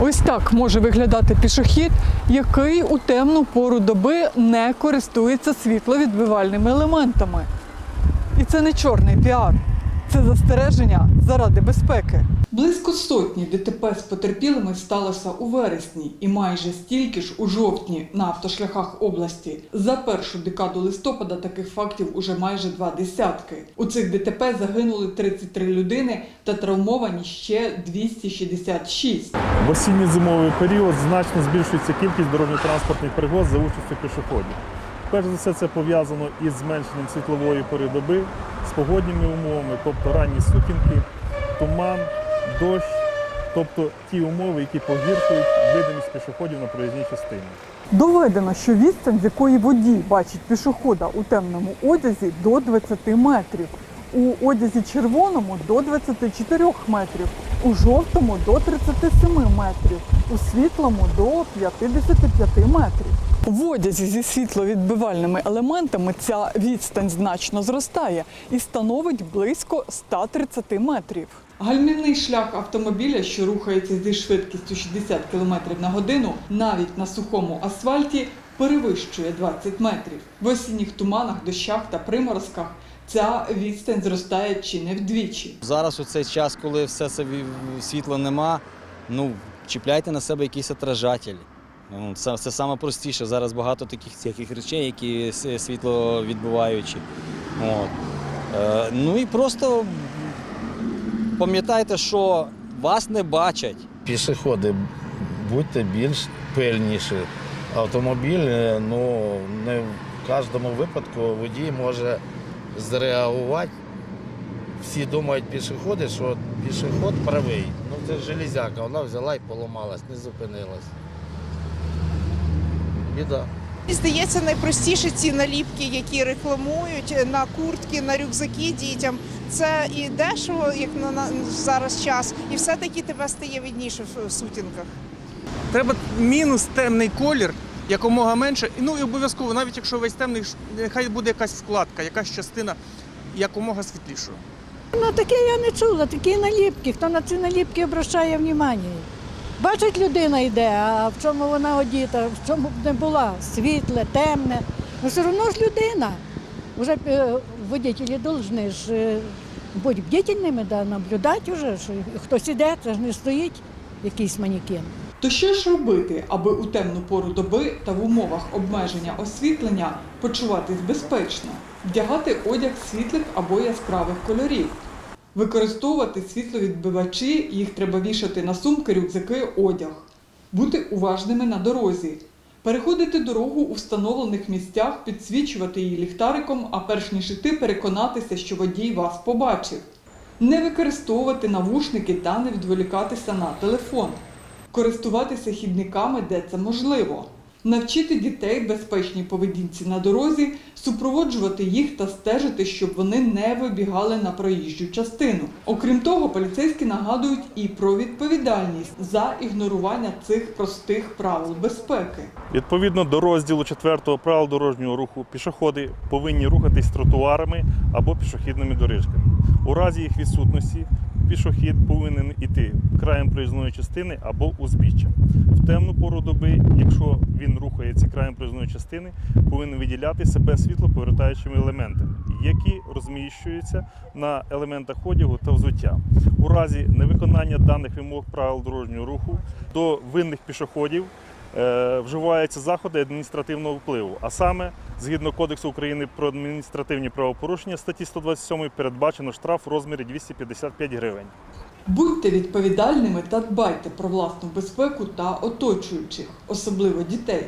Ось так може виглядати пішохід, який у темну пору доби не користується світловідбивальними елементами. І це не чорний піар, це застереження заради безпеки. Близько сотні ДТП з потерпілими сталося у вересні і майже стільки ж у жовтні на автошляхах області. За першу декаду листопада таких фактів уже майже два десятки. У цих ДТП загинули 33 людини та травмовані ще 266. В осінньо-зимовий період значно збільшується кількість дорожньо-транспортних пригод за участю пішоходів. Перш за все, це пов'язано із зменшенням світлової пори доби, погодніми умовами, тобто ранні сутінки, туман, дощ, тобто ті умови, які погіршують видимість пішоходів на проїзній частині. Доведено, що відстань, з якої водій бачить пішохода у темному одязі, до 20 метрів, у одязі червоному до 24 метрів, у жовтому до 37 метрів, у світлому до 55 метрів. В одязі зі світловідбивальними елементами ця відстань значно зростає і становить близько 130 метрів. Гальмівний шлях автомобіля, що рухається зі швидкістю 60 км на годину, навіть на сухому асфальті, перевищує 20 метрів. В осінніх туманах, дощах та приморозках ця відстань зростає чи не вдвічі. Зараз у цей час, коли все це ві- світла нема, ну чіпляйте на себе якийсь отражатель. Ну, Це, це саме простіше. Зараз багато таких всяких речей, які світло відбиваючі. От. Е, ну і просто пам'ятайте, що вас не бачать. Пішоходи, будьте більш пильніші. Автомобіль, е, ну, не в кожному випадку водій може зреагувати. Всі думають пішоходи, що пішоход правий. Ну це железяка, вона взяла і поламалась, не зупинилась. Біда. Здається, найпростіше ці наліпки, які рекламують на куртки, на рюкзаки дітям. Це і дешево, як на, зараз час, і все-таки тебе стає видніше в, сутінках. Треба мінус темний колір, якомога менше. Ну і обов'язково, навіть якщо весь темний, нехай буде якась вкладка, якась частина якомога світлішою. Ну таке я не чула, такі наліпки. Хто на ці наліпки обращає увагу? Бачить, людина йде, а в чому вона одіта, в чому б не була, світле, темне. Ну все одно ж людина. Уже водителі повинні ж е, бути бдительними, да, наблюдати вже, що хтось іде, це ж не стоїть якийсь манекен. То що ж робити, аби у темну пору доби та в умовах обмеження освітлення почуватись безпечно? Вдягати одяг світлих або яскравих кольорів. Використовувати світловідбивачі, їх треба вішати на сумки, рюкзаки, одяг. Бути уважними на дорозі. Переходити дорогу у встановлених місцях, підсвічувати її ліхтариком, а перш ніж іти переконатися, що водій вас побачив. Не використовувати навушники та не відволікатися на телефон користуватися хідниками, де це можливо, навчити дітей безпечній поведінці на дорозі, супроводжувати їх та стежити, щоб вони не вибігали на проїжджу частину. Окрім того, поліцейські нагадують і про відповідальність за ігнорування цих простих правил безпеки. Відповідно до розділу 4 правил дорожнього руху, пішоходи повинні рухатись тротуарами або пішохідними доріжками. У разі їх відсутності пішохід повинен іти краєм проїзної частини або узбіччя. В темну пору доби, якщо він рухається краєм проїзної частини, повинен виділяти себе світлоповертаючими елементами, які розміщуються на елементах одягу та взуття. У разі невиконання даних вимог правил дорожнього руху до винних пішоходів вживаються заходи адміністративного впливу. А саме, згідно Кодексу України про адміністративні правопорушення статті 127 передбачено штраф у розмірі 255 гривень. Будьте відповідальними та дбайте про власну безпеку та оточуючих, особливо дітей.